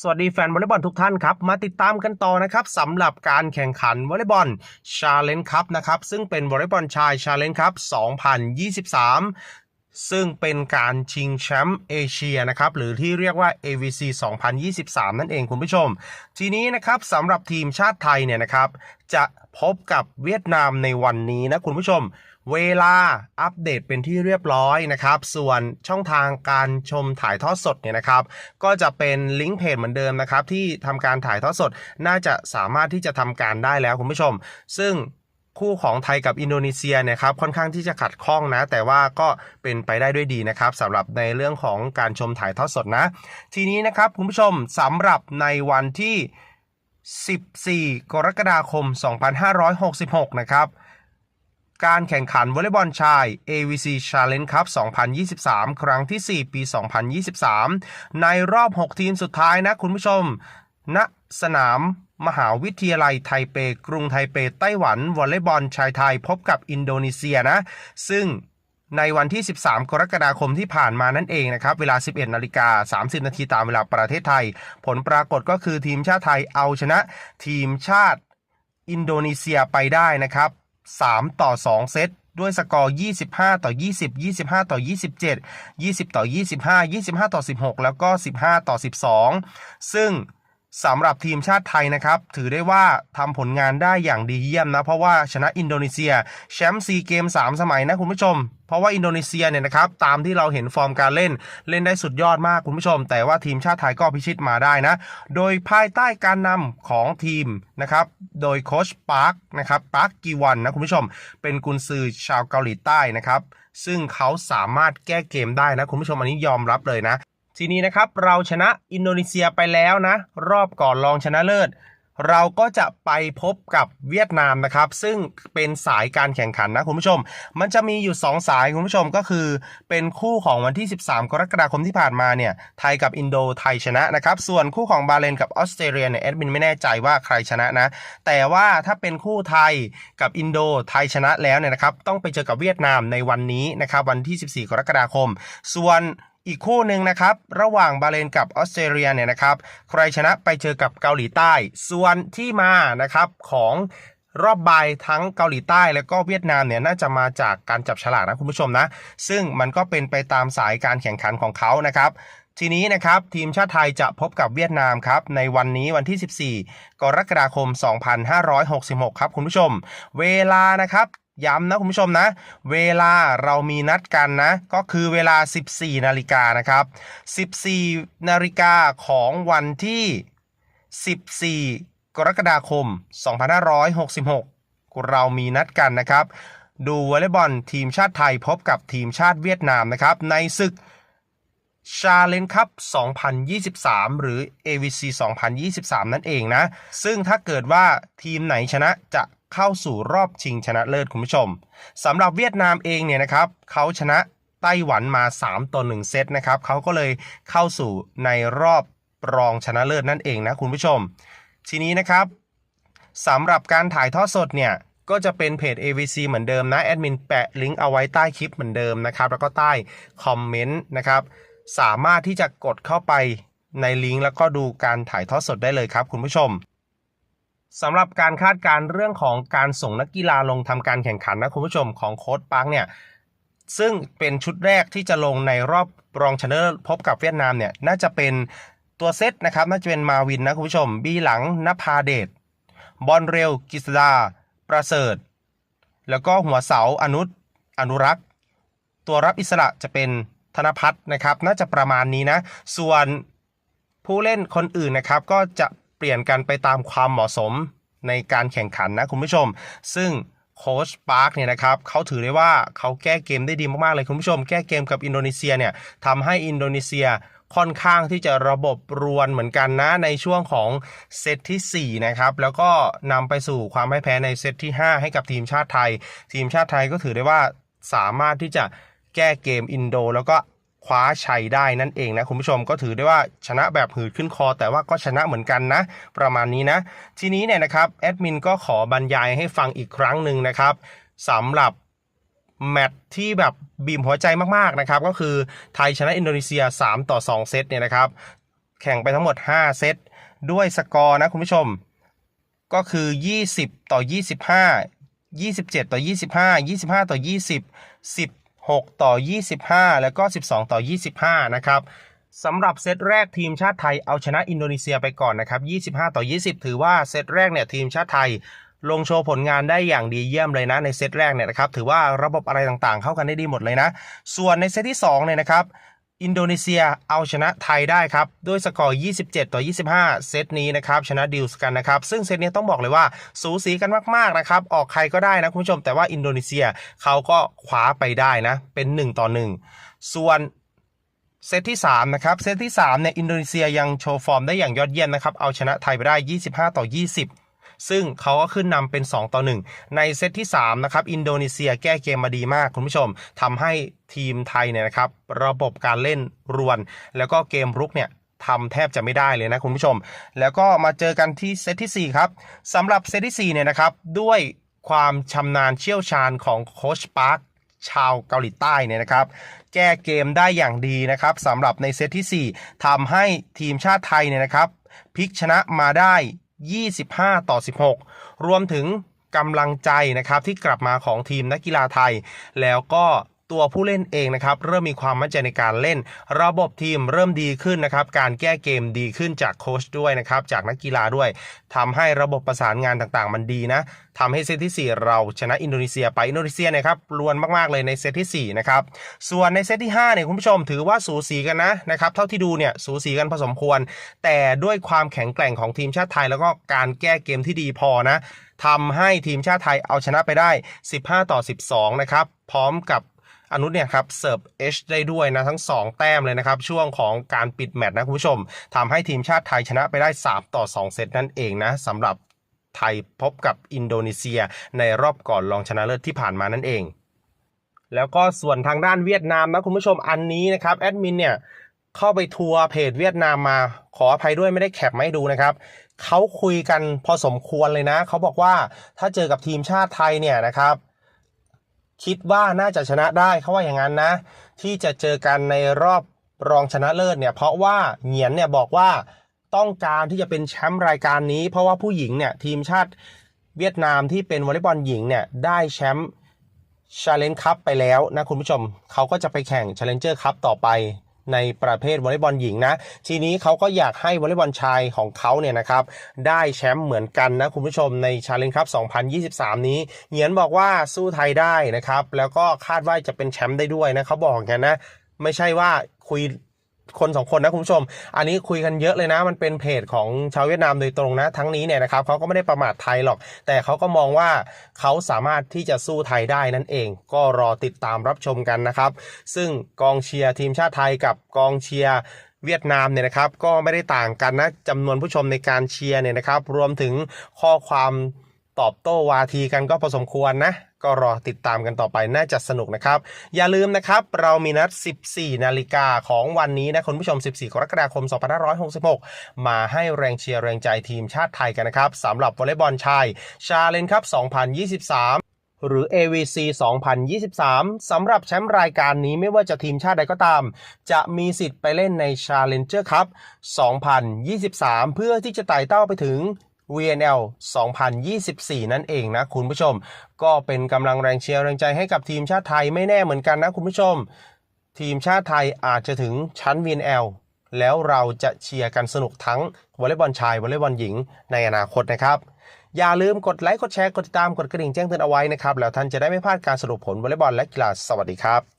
สวัสดีแฟนวอลเลย์บอลทุกท่านครับ มาติดตามกันต่อนะครับสำหรับการแข่งขันวอลเลย์บอลชาเลนจ์คัพนะครับซึ่งเป็นวอลเลย์บอลชายชาเลนจ์คัพ2023ซึ่งเป็นการชิงแชมป์เอเชียนะครับหรือที่เรียกว่า AVC 2023 นั่นเองคุณผู้ชม ทีนี้นะครับสำหรับทีมชาติไทยเนี่ยนะครับ จะพบกับเวียดนามในวันนี้นะคุณผู้ชม เวลาอัปเดตเป็นที่เรียบร้อยนะครับ ส่วนช่องทางการชมถ่ายทอดสดเนี่ยนะครับ ก็จะเป็นลิงก์เพจเหมือนเดิมนะครับ ที่ทำการถ่ายทอดสด น่าจะสามารถที่จะทำการได้แล้วคุณผู้ชม ซึ่งคู่ของไทยกับอินโดนีเซียเนี่ยครับค่อนข้างที่จะขัดข้องนะ แต่ว่าก็เป็นไปได้ด้วยดีนะครับสำหรับในเรื่องของการชมถ่ายทอดสดนะ ทีนี้นะครับคุณผู้ชมสำหรับในวันที่ 14 กรกฎาคม 2566 นะครับ การแข่งขันวอลเลย์บอลชาย AVC Challenge Cup 2023 ครั้งที่ 4 ปี 2023 ในรอบ 6 ทีมสุดท้ายนะคุณผู้ชม ณ สนามมหาวิทยาลัยไทเป กรุงไทเป ไต้หวัน วอลเลย์บอลชายไทยพบกับอินโดนีเซียนะ ซึ่งในวันที่ 13 กรกฎาคมที่ผ่านมานั่นเองนะครับ เวลา 11 นาฬิกา 30 นาทีตามเวลาประเทศไทย ผลปรากฏก็คือทีมชาติไทยเอาชนะ ทีมชาติอินโดนีเซียไปได้นะครับ 3 ต่อ 2 เซตด้วยสกอร์ 25 ต่อ 20 25 ต่อ 27 20 ต่อ 25 25 ต่อ 16 แล้วก็ 15 ต่อ 12 ซึ่ง สำหรับทีมชาติไทยนะครับ ถือได้ว่าทำผลงานได้อย่างดีเยี่ยมนะ เพราะว่าชนะอินโดนีเซีย แชมป์ซีเกม 3 สมัยนะคุณผู้ชม เพราะว่าอินโดนีเซียเนี่ยนะครับ ตามที่เราเห็นฟอร์มการเล่นเล่นได้สุดยอดมากคุณผู้ชม แต่ว่าทีมชาติไทยก็พิชิตมาได้นะ โดยภายใต้การนำของทีมนะครับ โดยโค้ชปาร์คนะครับปาร์คกีวันนะคุณผู้ชม เป็นกุนซือชาวเกาหลีใต้นะครับซึ่งเขาสามารถแก้เกมได้นะคุณผู้ชมอันนี้ยอมรับเลยนะ ทีนี้นะครับเราชนะอินโดนีเซียไปแล้วนะ รอบก่อนรองชนะเลิศ เราก็จะไปพบกับเวียดนามนะครับ ซึ่งเป็นสายการแข่งขันนะคุณผู้ชม มันจะมีอยู่ 2 สายคุณผู้ชมก็คือ เป็นคู่ของวันที่ 13 กรกฎาคมที่ผ่านมาเนี่ยไทยกับอินโดไทยชนะนะครับ ส่วนคู่ของบาเลนกับออสเตรเลียเนี่ยแอดมินไม่แน่ใจว่าใครชนะนะ แต่ว่าถ้าเป็นคู่ไทยกับอินโดไทยชนะแล้วเนี่ยนะครับต้องไปเจอกับเวียดนามในวันนี้นะครับวันที่ 14 กรกฎาคม ส่วน อีกคู่หนึ่งนะครับ ระหว่างบาเลนกับออสเตรเลียเนี่ยนะครับ ใครชนะไปเจอกับเกาหลีใต้ ส่วนที่มานะครับของรอบบายทั้งเกาหลีใต้แล้วก็เวียดนามเนี่ยน่าจะมาจากการจับฉลากนะคุณผู้ชมนะ ซึ่งมันก็เป็นไปตามสายการแข่งขันของเขานะครับทีนี้นะครับทีมชาติไทยจะพบกับเวียดนามครับในวันนี้วันที่ 14 กรกฎาคม 2566 ครับคุณผู้ชม เวลานะครับ ย้ำนะคุณผู้ชมนะ เวลาเรามีนัดกันนะ ก็คือเวลา 14 นาฬิกานะครับ 14 นาฬิกาของวันที่ 14 กรกฎาคม 2566 เรามีนัดกันนะครับ ดูวอลเลย์บอลทีมชาติไทยพบกับทีมชาติเวียดนามนะครับ ในศึกชาเลนคัพ2023 หรือ AVC 2023 นั่นเองนะ ซึ่งถ้าเกิดว่าทีมไหนชนะจะ เข้าสู่รอบชิงชนะเลิศคุณผู้ชมสำหรับเวียดนามเองเนี่ยนะครับเขาชนะไต้หวันมา 3ต่อ1เซตนะครับเขาก็เลยเข้าสู่ในรอบรองชนะเลิศนั่นเองนะคุณผู้ชม ทีนี้นะครับสำหรับการถ่ายทอดสดเนี่ยก็จะเป็นเพจ AVC เหมือนเดิมนะแอดมินแปะลิงก์เอาไว้ใต้คลิปเหมือนเดิมนะครับแล้วก็ใต้คอมเมนต์นะครับสามารถที่จะกดเข้าไปในลิงก์แล้วก็ดูการถ่ายทอดสดได้เลยครับคุณผู้ชม สำหรับการคาดการเรื่องของการส่งนักกีฬาลงทำการแข่งขันนะคุณผู้ชมของโค้ชปังเนี่ยซึ่งเป็นชุดแรกที่จะลงในรอบรองชนะเลิศพบกับเวียดนามเนี่ยน่าจะเป็นตัวเซตนะครับน่าจะเป็นมาวินนะคุณผู้ชม บีหลังนภาเดชบอลเร็วกิษดา ประเสริฐ แล้วก็หัวเสาอนุอนุรักษ์ ตัวรับอิสระจะเป็นธนพัฒน์นะครับ น่าจะประมาณนี้นะ ส่วนผู้เล่นคนอื่นนะครับ ก็จะ ปลี่ยนกันไปตามความเหมาะสมในการแข่งขันนะคุณผู้ชม ซึ่งโค้ชปาร์คเนี่ยนะครับเขาถือได้ว่าเขาแก้เกมได้ดีมากๆเลยคุณผู้ชม แก้เกมกับอินโดนีเซียเนี่ยทำให้อินโดนีเซียค่อนข้างที่จะระบบรวนเหมือนกันนะในช่วงของเซตทีสี่4 นะครับ แล้วก็นำไปสู่ความไม่แพ้ในเซตที่ 5 ให้กับทีมชาติไทย ทีมชาติไทยก็ถือได้ว่าสามารถที่จะแก้เกมอินโด แล้วก็ คว้าชัยได้นั่นเองนะคุณผู้ชมก็ถือได้ว่าชนะแบบหืดขึ้นคอ แต่ว่าก็ชนะเหมือนกันนะ ประมาณนี้นะ ทีนี้เนี่ยนะครับแอดมินก็ขอบรรยายให้ฟังอีกครั้งหนึ่งนะครับสำหรับแมตที่แบบบีบหัวใจมากๆนะครับ ก็คือไทยชนะอินโดนีเซีย 3 ต่อ 2 เซตเนี่ยนะครับ แข่งไปทั้งหมด 5 เซต ด้วยสกอร์นะคุณผู้ชม ก็คือ 20 ต่อ 25 27 ต่อ 25 25 ต่อ 20 6 ต่อ 25 แล้วก็ 12 ต่อ 25 นะครับสำหรับเซตแรกทีมชาติไทยเอาชนะอินโดนีเซียไปก่อนนะครับ 25 ต่อ 20 ถือว่าเซตแรกเนี่ยทีมชาติไทย ลงโชว์ผลงานได้อย่างดีเยี่ยมเลยนะในเซตแรกเนี่ยนะครับถือว่าระบบอะไรต่างๆ เข้ากันได้ดีหมดเลยนะ ส่วนในเซตที่2เนี่ยนะครับ อินโดนีเซียเอาชนะไทยได้ครับ ด้วยสกอร์ 27 ต่อ 25 เซตนี้นะครับ ชนะดิวส์กันนะครับ ซึ่งเซตนี้ต้องบอกเลยว่า สูสีกันมาก ๆ นะครับ ออกใครก็ได้นะคุณผู้ชม แต่ว่าอินโดนีเซียเขาก็คว้าไปได้นะ เป็น 1 ต่อ 1 ส่วนเซตที่ 3 นะครับ เซตที่3เนี่ยอินโดนีเซียยังโชว์ฟอร์มได้อย่างยอดเยี่ยมนะครับ เอาชนะไทยไปได้ 25 ต่อ 20 ซึ่งเขาก็ขึ้นนำเป็น 2 ต่อ 1 ในเซตที่ 3 นะครับ อินโดนีเซียแก้เกมมาดีมากคุณผู้ชมทำให้ทีมไทยเนี่ยนะครับ ระบบการเล่นรวน แล้วก็เกมรุกเนี่ยทำแทบจะไม่ได้เลยนะคุณผู้ชม แล้วก็มาเจอกันที่เซตที่ 4 ครับสำหรับเซตที่4เนี่ยนะครับ ด้วยความชำนาญเชี่ยวชาญของโค้ชปาร์คชาวเกาหลีใต้เนี่ยนะครับ แก้เกมได้อย่างดีนะครับสำหรับในเซตที่ 4ทำให้ทีมชาติไทยเนี่ยนะครับพลิกชนะมาได้ 25 ต่อ 16 รวมถึงกำลังใจนะครับที่กลับมาของทีมนักกีฬาไทย แล้วก็ ตัวผู้เล่นเองนะครับเริ่มมีความมั่นใจในการเล่น ระบบทีมเริ่มดีขึ้นนะครับการแก้เกมดีขึ้นจากโค้ชด้วยนะครับจากนักกีฬาด้วยทำให้ระบบประสานงานต่างๆ มันดีนะทำให้เซตที่ 4 เราชนะอินโดนีเซียไปอินโดนีเซียนะครับรวนมากๆเลยในเซตที่4นะครับส่วนในเซตที่5เนี่ยคุณผู้ชมถือว่าสูสีกันนะนะครับเท่าที่ดูเนี่ยสูสีกันพอสมควร แต่ด้วยความแข็งแกร่งของทีมชาติไทย แล้วก็การแก้เกมที่ดีพอนะทำให้ทีมชาติไทยเอาชนะไปได้ 15 ต่อ 12 นะครับ พร้อมกับ อนุเนี่ยครับเสิร์ฟ H ได้ด้วยนะทั้ง 2 แต้มเลยนะครับ ช่วงของการปิดแมตช์นะคุณผู้ชมทำให้ทีมชาติไทยชนะไปได้ 3 ต่อ 2 เซตนั่นเองนะสำหรับไทยพบกับอินโดนีเซียในรอบก่อนรองชนะเลิศที่ผ่านมานั่นเอง แล้วก็ส่วนทางด้านเวียดนามนะคุณผู้ชมอันนี้นะครับแอดมินเนี่ยเข้าไปทัวร์เพจเวียดนามมาขออภัยด้วยไม่ได้แคปมาให้ดูนะครับเขาคุยกันพอสมควรเลยนะ เขาบอกว่าถ้าเจอกับทีมชาติไทยเนี่ยนะครับ คิดว่าน่าจะชนะได้เขาว่าอย่างนั้นนะ ที่จะเจอกันในรอบรองชนะเลิศเนี่ย เพราะว่าเหงียนเนี่ยบอกว่าต้องการที่จะเป็นแชมป์รายการนี้ เพราะว่าผู้หญิงเนี่ยทีมชาติเวียดนามที่เป็นวอลเลย์บอลหญิงเนี่ยได้แชมป์ชาเลนจ์คัพไปแล้วนะคุณผู้ชม เขาก็จะไปแข่งชาเลนเจอร์คัพต่อไป ในประเภทวอลเลย์บอลหญิงนะ ทีนี้เขาก็อยากให้วอลเลย์บอลชายของเขาเนี่ยนะครับได้แชมป์เหมือนกันนะคุณผู้ชมในชาเลนจ์ครับ 2023 นี้เหงียนบอกว่าสู้ไทยได้นะครับ แล้วก็คาดว่าจะเป็นแชมป์ได้ด้วยนะเขาบอกอย่างนั้นนะ ไม่ใช่ว่าคุย คนสองคนนะคุณผู้ชม อันนี้คุยกันเยอะเลยนะ มันเป็นเพจของชาวเวียดนามโดยตรงนะ ทั้งนี้เนี่ยนะครับเขาก็ไม่ได้ประมาทไทยหรอก แต่เขาก็มองว่าเขาสามารถที่จะสู้ไทยได้นั่นเอง ก็รอติดตามรับชมกันนะครับ ซึ่งกองเชียร์ทีมชาติไทยกับกองเชียร์เวียดนามเนี่ยนะครับ ก็ไม่ได้ต่างกันนะจำนวนผู้ชมในการเชียร์เนี่ยนะครับ รวมถึงข้อความ ตอบโต้วาทีกันก็พอสมควรนะ ก็รอติดตามกันต่อไปน่าจะสนุกนะครับ อย่าลืมนะครับ เรามีนัด 14 นาฬิกาของวันนี้นะคุณผู้ชม 14 กรกฎาคม 2566 มาให้แรงเชียร์แรงใจทีมชาติไทยกันนะครับสำหรับวอลเลย์บอลชายชาเลนครับ 2023หรือ AVC 2023 สำหรับแชมป์รายการนี้ไม่ว่าจะทีมชาติใดก็ตาม จะมีสิทธิ์ไปเล่นใน Challenger Cup 2023 เพื่อที่จะไต่เต้าไปถึง VNL 2024 นั่นเองนะคุณผู้ชม ก็เป็นกำลังแรงเชียร์แรงใจให้กับทีมชาติไทยไม่แน่เหมือนกันนะคุณผู้ชม ทีมชาติไทยอาจจะถึงชั้น VNL แล้วเราจะเชียร์กันสนุกทั้งวอลเลย์บอลชายวอลเลย์บอลหญิงในอนาคตนะครับ อย่าลืมกดไลค์กดแชร์กดติดตามกดกระดิ่งแจ้งเตือนเอาไว้นะครับ แล้วท่านจะได้ไม่พลาดการสรุปผลวอลเลย์บอลและกีฬาสวัสดีครับ